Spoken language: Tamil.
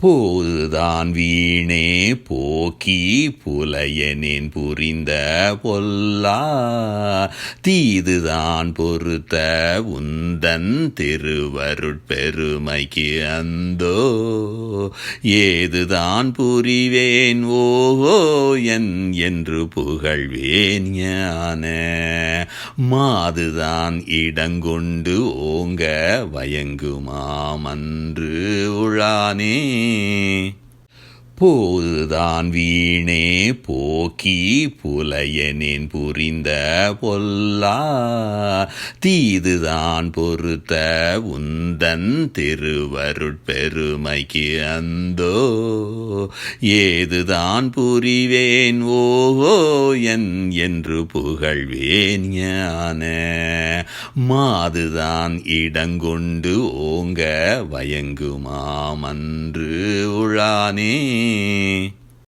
போதுதான் வீணே போக்கி புலையனின் புரிந்த பொல்லா. தீதுதான் பொறுத்த உந்தன் திருவருட்பெருமைக்கு அந்தோ. ஏதுதான் புரிவேன் ஓஹோ என் என்று புகழ்வேன் ஞான. மாதுதான் இடங்கொண்டு ஓங்க வயங்குமாமன்று உழானே. me. போதுதான் வீணே போக்கி புலையனின் புரிந்த பொல்லா. தீதுதான் பொறுத்த உந்தன் திருவருட்பெருமைக்கு அந்தோ. ஏதுதான் புரிவேன் ஓஹோ என் என்று புகழ்வேன் ஞான. மாதுதான் இடங்கொண்டு ஓங்க வயங்குமாமன்று உழானே. me.